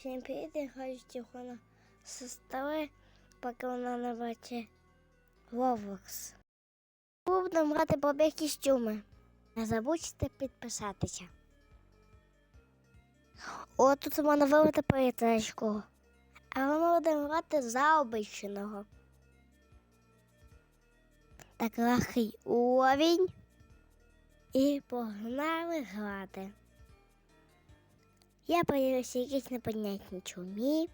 Всім привіт, я хочу телефона сестри, поки вона не бачить Roblox. Будемо грати побіг костюми. Не забудьте підписатися. О, тут можна вибрати поліцейського. Але ми будемо грати за обичного. Так легкий уровень. І погнали грати. Я появився якісь непонятні чумі.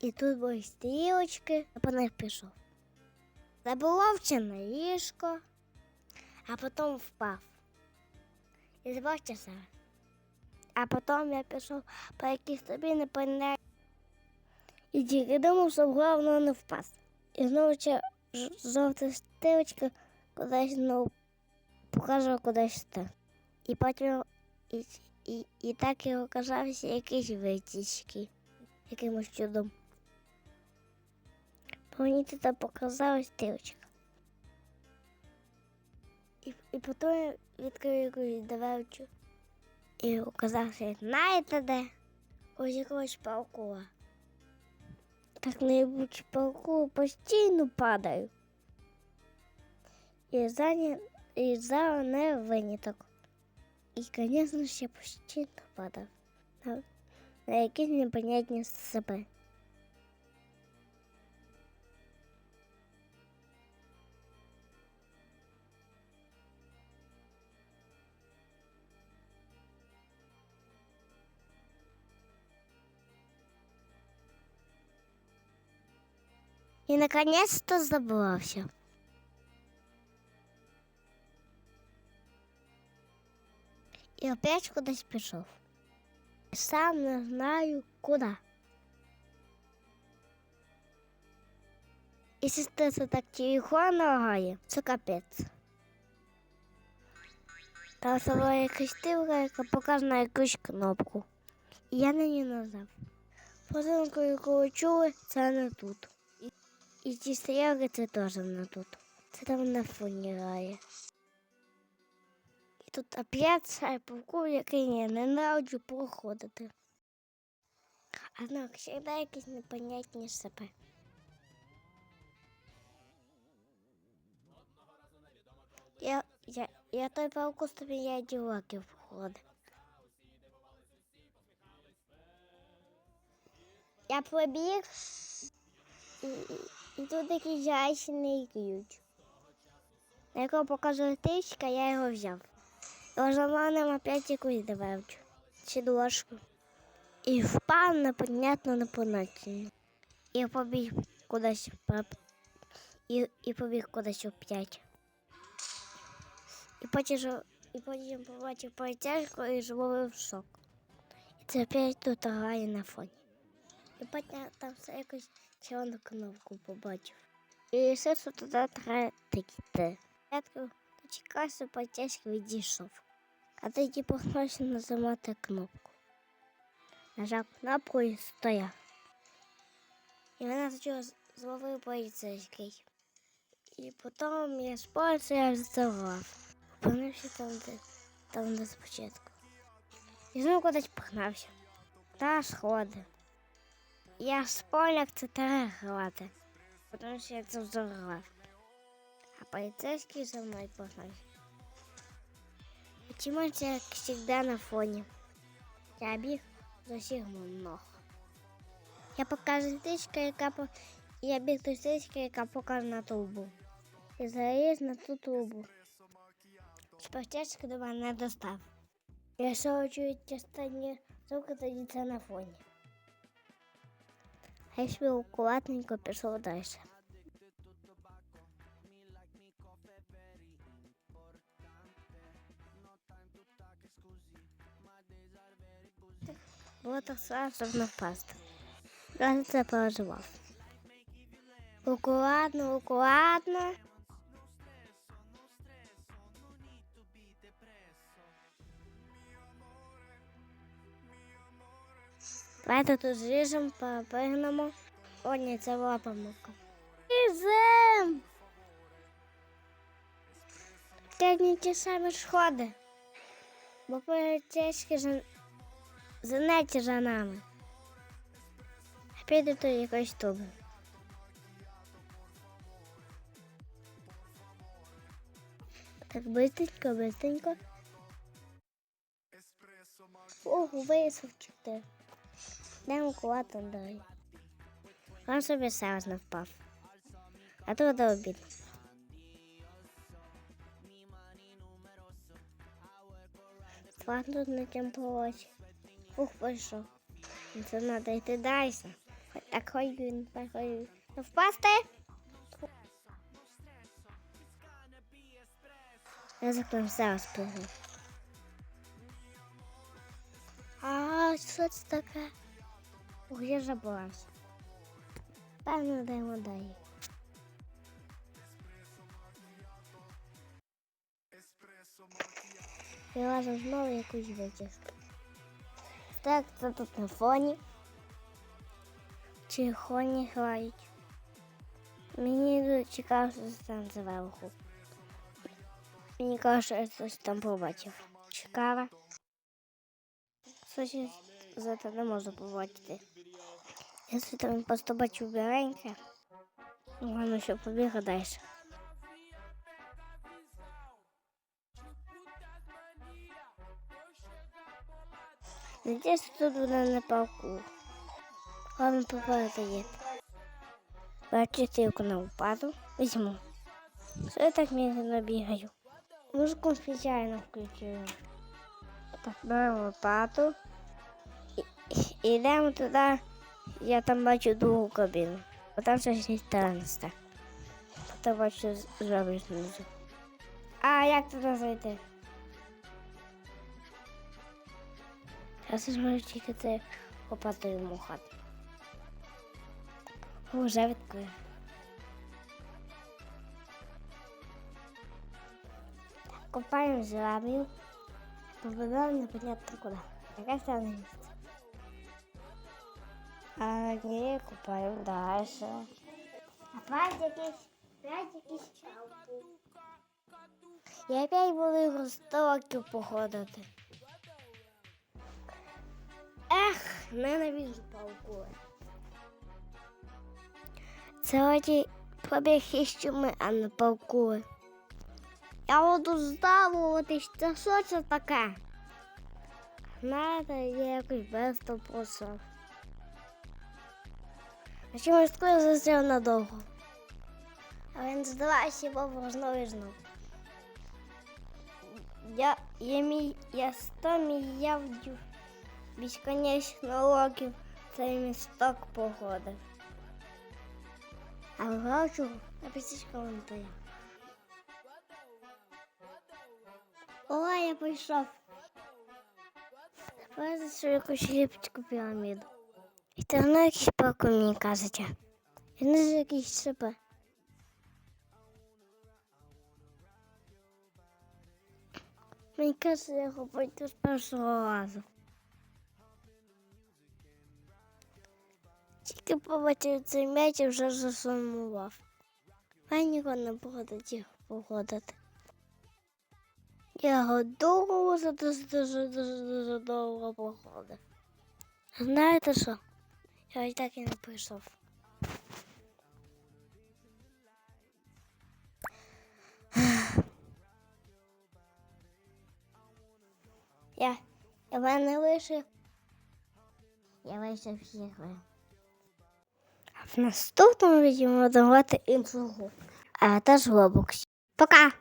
І тут були стрілочки, я по них пішов. Забуловся на ліжко, а потім впав. І збався себе. А потім я пішов по якійсь тобі непонятні. І тільки думав, що головне не впасти. І знову ж- жовта стрілочка кудись ну, показувала кудись те. І потім і, і, і так і оказався якийсь витічки, якимось чудом. Бо Мені тут показалась стрілочка. І, і потім я відкрив якусь дверцю. І оказався, знаєте де? Ось якогось паука. Так небудь пауку постійно падаю. І за, і не виняток. І, звісно, ще постійно падав на, на якісь непонятні себе. І наконец-то забрався. І опять кудись пішов. Сам не знаю куди. І сестра так телефон лагає, це капець. Там була якась тивка, яка показує якусь кнопку. І я на ній нажав. Потім, яку чули, це не тут. І ті стрілки це теж не тут. Це там на фоні грає. Тут опять цей пауку, який я не ненавиджу проходити. А знак завжди якісь непонятні себе. Я, я, я той пауку з тобі я років входив. Я пробіг і, і, тут якийсь жайсний ключ. На якого показує тичка, я його взяв. І ожеланим опять якусь дверцю. Чи дошку. І впав непонятно непонятно. І побіг кудись поп- і, і побіг кудись опять. І потім, і потім побачив поліцейського і зловив шок. І це опять тут грає на фоні. І потім там все якусь червону кнопку побачив. І все, що туди треба йти. Спочатку дочекався, поліцейський відійшов. А тоді погнався нажимати кнопку. Нажав кнопку і стояв. І мене спочатку зловив поліцейський. І потім я спався, я здавав. Опинився там, де, там, де спочатку. І знову кудись погнався. Та сходи. Я спав, як це треба грати. Тому що я це взорвав. А поліцейський за мною погнався. Почему це як завжди на фоні? Я біг з усіх ног. Я покажу тичка, яка по... Я біг до тички, яка покаже на трубу. І заліз на ту трубу. Спочатку до мене не достав. Якщо чують останні звуки, тоді це на фоні. А я собі акуратненько пішов далі. Страшно, щоб не впасти. Це переживав. Акуратно, акуратно. Давайте тут зріжемо, попригнемо. О, ні, це була помилка. Різем! Це не ті самі сходи. Бо поліцейські за... заняті за нами. піде до якоїсь туби. Так бистренько, бистренько. Ого, висовчити. Йдемо кувати далі. Він собі не впав. А то до обіду. Твар тут на темповочі. Ух, пішов. Ну, Це треба йти далі. Так хай він, він. Не впасти? Я за зараз пригну. А, що це таке? Ух, я забулася. Певно, даємо далі. Я разом знову якусь витяжку. Так, це тут на фоні. Чи хоні грають. Мені цікаво, що це там зверху. Мені каже, що я щось там побачив. Цікаво. Щось за це не можу побачити. Я там просто бачу біленьке. Ладно, що побіг далі. Надеюсь, тут вона на палку. Главное попадает. Бачите, як на упаду. Візьму. Що я так медленно бігаю? Музику спеціально включую. Так, беремо лопату. І, йдемо туди. Я там бачу другу кабіну. Бо там щось станеться. Там бачу зроблю знизу. А як туди зайти? Я зможу тільки це лопатою мухати. Вже відкрив. Копаємо землю. Попадаємо непонятно куди. Яке стане місце. А ні, копаємо далі. Опять якийсь, опять якийсь чалку. Я опять буду його 100 походити. Ех, ненавижу пауку. Оті побіг із чуми, а не пауку. Я буду здавуватись, це що це таке? Знаєте, я якось без топосов. А чомусь таке застряв надовго. А він здавався, бо знову і знову. Я, я, мій, я сто мільярдів безконечно років цей місток погодив. А бачу, напишіть коментарі. О, я прийшов. Тепер за якусь ліпочку піраміду. І це воно якісь палку мені кажете. І не ж якісь шипи. Мені кажеться, я його з першого разу. Тільки побачив цей м'яч і вже засумував. Файніго не було тоді погодити. Я його довго дуже дуже дуже дуже довго походив. Знаєте що? Я ось так і не прийшов. Я, я мене вийшов. Я вийшов всіх. В наступному відео будемо давати іншу гру. А теж глобокс. Пока!